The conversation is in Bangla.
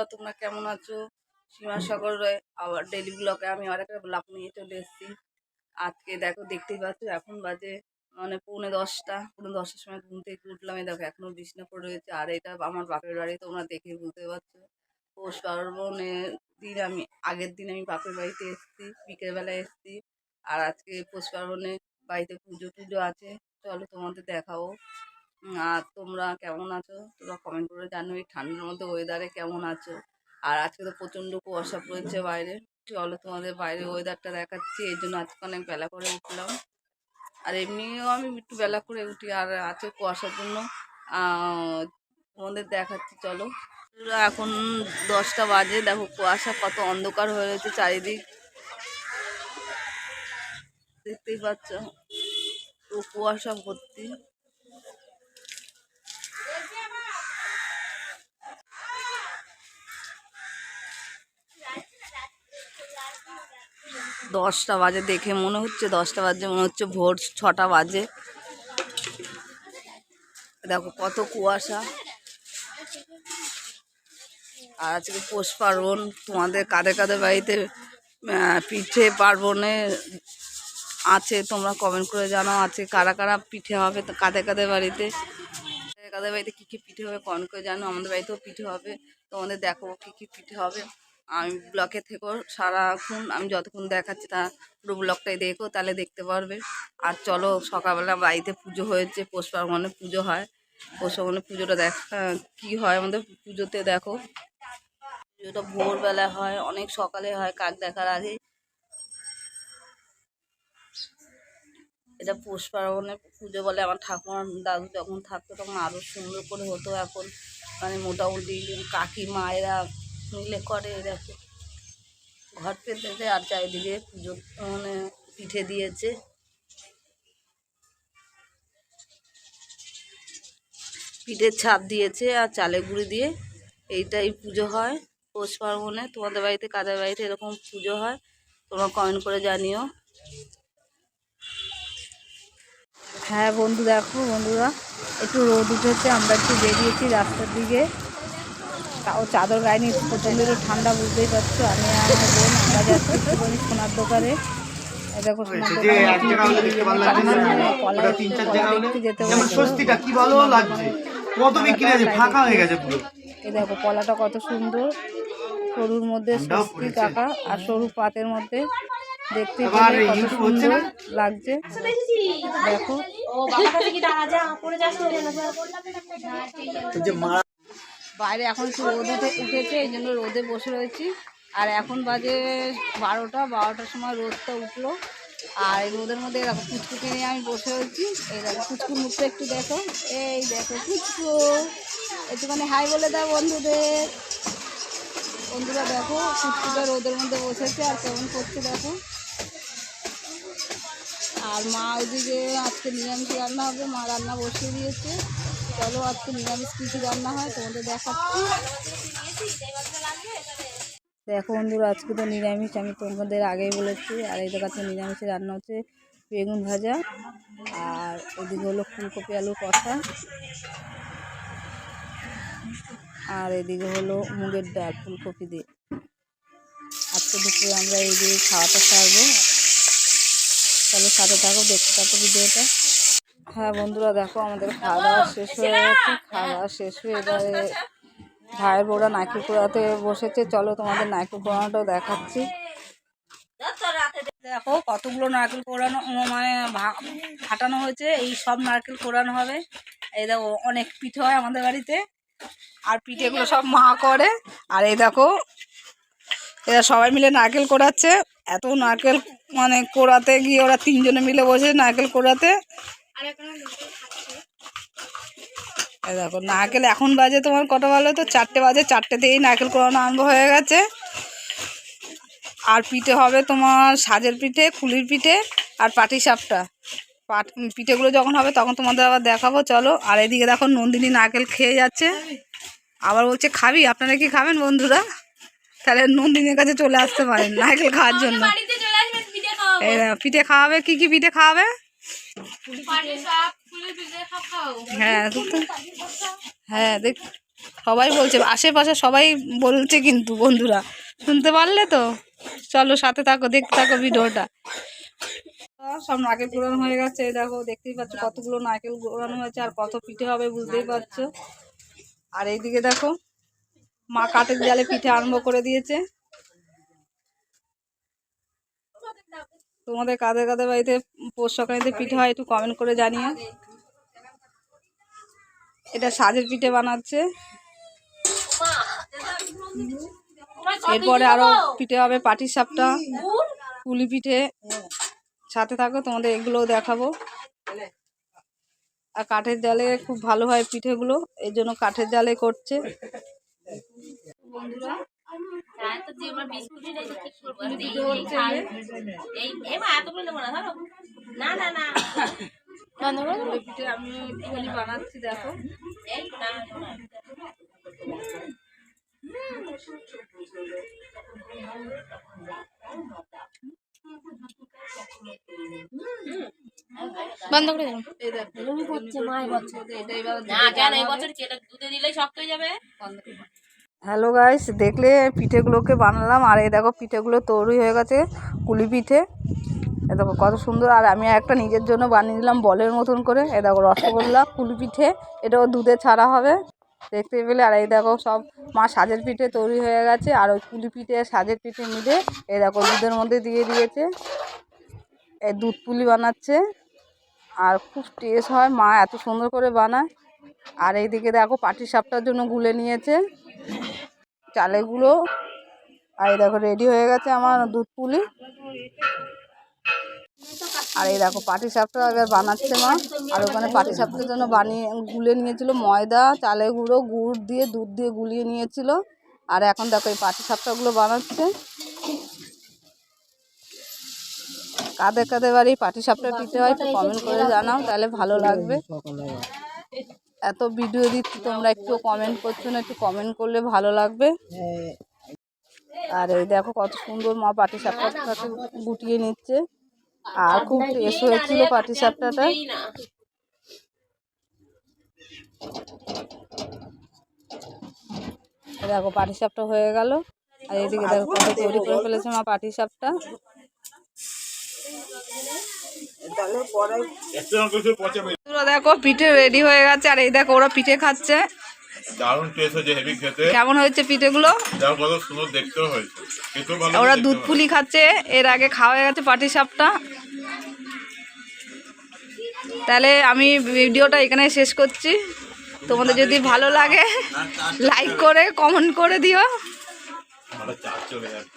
বন্ধুরা তোমরা কেমন আছো? সীমা সাগরে আবার ডেলি ব্লকে আমি আর একটা ব্লগ নিয়ে চলে এসেছি। আজকে দেখো দেখতেই পাচ্ছ এখন বাজে মানে পৌনে দশটা পৌনে দশটার সময় ঘুম থেকে উঠলাম। এই দেখো এখনও বিছনা পড়ে রয়েছে। আর এটা আমার বাপের বাড়ি তোমরা দেখে বুঝতে পারছ। পৌষ পার্বণের দিন আমি আগের দিন আমি বাপের বাড়িতে এসেছি বিকেলবেলা এসেছি। আর আজকে পৌষ পার্বণে বাড়িতে পুজো টুজো আছে। চলো তোমাদের উম, আর তোমরা কেমন আছো? তোমরা কমেন্ট করে জানো এই ঠান্ডার মধ্যে ওয়েদারে কেমন আছো? আর আজকে তো প্রচণ্ড কুয়াশা পড়েছে বাইরে। চলো তোমাদের বাইরে ওয়েদারটা দেখাচ্ছি, এই জন্য আজকে অনেক বেলা করে উঠলাম। আর এমনিও আমি একটু বেলা করে উঠি, আর আজকে কুয়াশার জন্য। তোমাদের দেখাচ্ছি, চলো। এখন দশটা বাজে। দেখো কুয়াশা কত অন্ধকার হয়ে রয়েছে চারিদিক। দেখতেই পাচ্ছ তো কুয়াশা ভর্তি। দশটা বাজে দেখে মনে হচ্ছে, দশটা বাজে মনে হচ্ছে, ভোর ছটা বাজে। দেখো কত কুয়াশা। আর আজকে পৌষ পার্বণ, তোমাদের কাদের কাদের বাড়িতে পিঠে পার্বণে আছে তোমরা কমেন্ট করে জানাও আছে কারা কারা পিঠে হবে, কাদের কাদের বাড়িতে কাদের বাড়িতে কী কী পিঠে হবে কমেন্ট করে জানো আমাদের বাড়িতেও পিঠে হবে, তোমাদের দেখো কী কী পিঠে হবে। আমি ব্লকে থেকেও সারাক্ষণ আমি যতক্ষণ দেখাচ্ছি তা পুরো ব্লগটাই দেখো, তাহলে দেখতে পারবে। আর চলো, সকালবেলা বাড়িতে পুজো হয়েছে, পৌষ পার্বণে পুজো হয়। পৌষ পার্বণে পুজোটা দেখ কী হয় আমাদের পুজোতে দেখো। পুজোটা ভোরবেলা হয়, অনেক সকালে হয়, কাক দেখার আগে। এটা পৌষ পার্বণে পুজো বলে আমার ঠাকুমার দাদু যখন থাকতো, তখন আরও সুন্দর করে হতো এখন। মানে মোটামুটি কাকিমা এরা মিলে করে এরকম। ঘর পেতেছে আর চারিদিকে পুজো মানে পিঠে দিয়েছে। পিঠের ছাপ দিয়েছে আর চালের গুঁড়ি দিয়ে এইটাই পুজো হয়। পৌষ পার্বণে তোমাদের বাড়িতে, কাদের বাড়িতে এরকম পুজো হয়, তোমরা কমেন্ট করে জানিও। হ্যাঁ বন্ধু, দেখো বন্ধুরা, একটু রোদ উঠেছে, আমরা একটু বেরিয়েছি রাস্তার দিকে। তাও চাদর গায়ে নিয়ে প্রচণ্ড ঠান্ডা বুঝতেই পারছ। আমি আমার বোন আমরা যাচ্ছি সোনার দোকানে। দেখো হয়ে এই দেখো কলাটা কত সুন্দর। সরুর মধ্যে ঠান্ডাও স্বস্তি কাকা আর সরু পাতের মধ্যে দেখতে সুন্দর লাগছে। দেখো। যে মারা বাইরে এখন একটু রোদ উঠে, উঠেছে, এই জন্য রোদে বসে রয়েছি। আর এখন বাজে বারোটা, বারোটার সময় রোদটা উঠল। আর এই রোদের মধ্যে দেখো কুচকুকে নিয়ে আমি বসে রয়েছি। এই দেখো কুচকুর মুখটা একটু দেখো। এই দেখো কুচকু। একটুখানি হাই বলে দাও বন্ধুদের। বন্ধুরা দেখো, কুচকুটা রোদের মধ্যে বসেছে আর কেমন করছে দেখো। আর মা ওইদিকে আজকে নিরামিষ রান্না হবে? মা রান্না বসিয়ে দিয়েছে। চলো আজকে নিরামিষ কিছু রান্না হয় তোমাদের দেখাচ্ছি। দেখো বন্ধুরা, আজকে তো নিরামিষ, আমি তোমাদের আগেই বলেছি। আর এই দেখাচ্ছে নিরামিষে রান্না হচ্ছে বেগুন ভাজা, আর ওদিকে হলো ফুলকপি আলু কষা, আর এদিকে হলো মুগের ডাল, ফুলকপি দিয়ে। আজকে দুপুরে আমরা এই দিয়ে খাওয়াটা সারবো। তাহলে সাথে থাকো, দেখতে থাকো ভিডিওটা। হ্যাঁ বন্ধুরা দেখো, আমাদের খাওয়া দাওয়া শেষ হয়ে গেছে। খাওয়া দাওয়া শেষ হয়ে এবারে ভাইয়ের বউরা নাইকেল পোড়াতে বসেছে। চলো তোমাদের নাইকেল পোড়ানোটাও দেখাচ্ছি। দেখো, কতগুলো নারকেল কোড়ানো মানে ফাটানো হয়েছে। এই সব নারকেল কোড়ানো হবে। এই দেখো, অনেক পিঠে হয় আমাদের বাড়িতে। আর পিঠেগুলো সব মা করে। আর এই দেখো, এরা সবাই মিলে নারকেল কোড়াচ্ছে। এত নারকেল মানে কোড়াতে গিয়ে ওরা তিনজনে মিলে বসে নারকেল কোড়াতে। দেখো নারকেল এখন বাজে তোমার কটা ভালো তো? চারটে বাজে চারটেতেই নারকেল কোড়ানো আরম্ভ হয়ে গেছে। আর পিঠে হবে তোমার সাজের পিঠে খুলির পিঠে আর পাটি সাপটা। পাট পিঠেগুলো যখন হবে তখন তোমাদের আবার দেখাবো চলো। আর এদিকে দেখো নন্দিনী নারকেল খেয়ে যাচ্ছে। আবার বলছে খাবি? আপনারা কি খাবেন বন্ধুরা? তাহলে নন্দিনীর কাছে চলে আসতে পারেন নারকেল খাওয়ার জন্য। পিঠে খাওয়াবে? কি কি পিঠে খাওয়াবে? হ্যাঁ হ্যাঁ দেখ, সবাই বলছে, আশেপাশে সবাই বলছে কিন্তু বন্ধুরা। শুনতে পারলে তো? চলো, সাথে থাকো, দেখতে থাকো ভিডিওটা। সব নারকেল কুড়ানো হয়ে গেছে দেখো, দেখতেই পাচ্ছ কতগুলো নারকেল কুড়ানো হয়েছে, আর কত পিঠে হবে বুঝতেই পারছ। আর এইদিকে দেখো, মা কাঠের জালে পিঠে আরম্ভ করে দিয়েছে। তোমাদের কাদের কাদের বাড়িতে পৌষ সংক্রান্তিতে পিঠে হয় একটু কমেন্ট করে জানিও। এটা সাজের পিঠে বানাচ্ছে। এরপরে আরও পিঠে হবে পাটির সাপটা পুলি পিঠে। সাথে থাকো তোমাদের এগুলোও দেখাবো। আর কাঠের জালে খুব ভালো হয় পিঠেগুলো এই জন্য কাঠের জালে করছে। বন্ধুরা পুলি পিঠে হচ্ছে পুলি পিঠে আমি একটুখানি বানাচ্ছি দেখো। বন্ধ করে দিলাম। এই দেখো এটা এবার না কেন এই বছর দুধে দিলেই শক্ত হয়ে যাবে? হ্যালো গাইস দেখলে পিঠেগুলোকে বানালাম আর এই দেখো পিঠেগুলো তৈরি হয়ে গেছে কুলি পিঠে। এ দেখো কত সুন্দর, আর আমি একটা নিজের জন্য বানিয়ে দিলাম বলের মতন করে। এ দেখো রসগোল্লা কুলি পিঠে, এটাও দুধে ছাড়া হবে। দেখতে পেলে, আর এই দেখো সব মা সাজের পিঠে তৈরি হয়ে গেছে, আর ওই কুলি পিঠে, সাজের পিঠে মিলে এই দেখো দুধের মধ্যে দিয়ে দিয়েছে। এই দুধ পুলি বানাচ্ছে, আর খুব টেস্ট হয়, মা এত সুন্দর করে বানায়। আর এইদিকে দেখো পাটির সাপটার জন্য গুলে নিয়েছে চালেগুলো আর এই দেখো রেডি হয়ে গেছে আমার দুধ পুলি। আর এই দেখো পাটি সাপটা আগে বানাচ্ছে মা। আর ওখানে পাটি সাপটার জন্য বানিয়ে, গুলে নিয়েছিল ময়দা, চালের গুঁড়ো, গুড় দিয়ে, দুধ দিয়ে গুলিয়ে নিয়েছিল। আর এখন দেখো এই পাটি সাপটাগুলো বানাচ্ছে। কাদের কাদের বাড়ি পাটি সাপটা পিঠে হয় কমেন্ট করে জানাও, তাহলে ভালো লাগবে। এত ভিডিও দিচ্ছি, তোমরা একটু কমেন্ট করছ না, একটু কমেন্ট করলে ভালো লাগবে। আর এই দেখো কত সুন্দর মা পাটি সাপটাটাকে গুটিয়ে নিচ্ছে। আর খুব টেস্ট হয়েছিল পাটি সাপটাটা। দেখো পাটি সাপটা হয়ে গেল। আর এইদিকে দেখো কত তৈরি করে ফেলেছে মা পাটি সাপটা। দেখো পিঠে রেডি হয়ে গেছে আর এই দেখো ওরা পিঠে খাচ্ছে। দারুণ টেস্ট হয়েছে হেভি খেতে। কেমন হয়েছে পিঠেগুলো? কত সুন্দর দেখতেও হয়েছে। খেতেও ভালো ওরা দুধ পুলি খাচ্ছে এর আগে খাওয়া গেছে পাটি সাপটা। তাহলে আমি ভিডিওটা এখানে শেষ করছি। তোমাদের যদি ভালো লাগে লাইক করে কমেন্ট করে দিও। চলে যাবে।